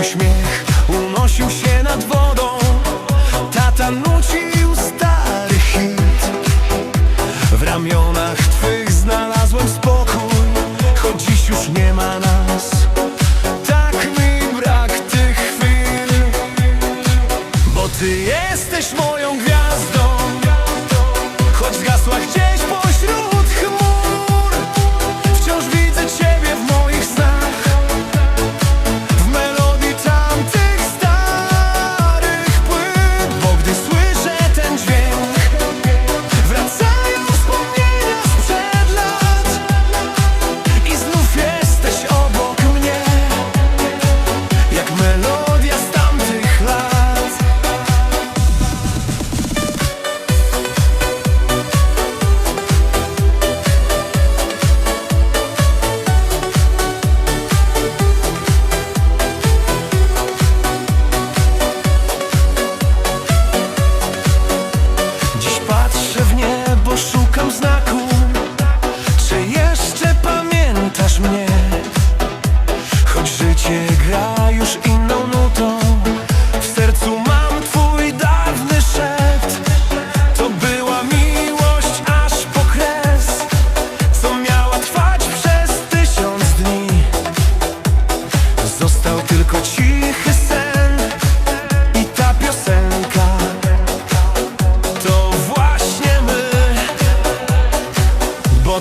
uśmiech unosił się nad wodą. Tata nucił stary hit. W ramionach twych znalazłem spokój Choć dziś już nie ma nas. Tak mi brak tych chwil Bo ty jesteś moją gwiazdą. Choć zgasła gdzieś pośród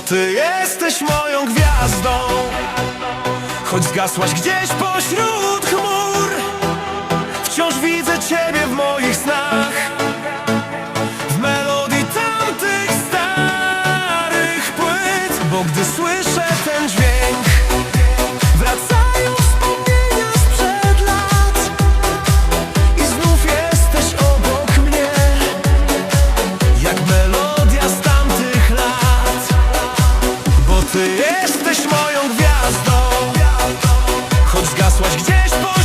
Ty jesteś moją gwiazdą. Choć zgasłaś gdzieś pośród Jesteś moją gwiazdą. Choć zgasłaś gdzieś po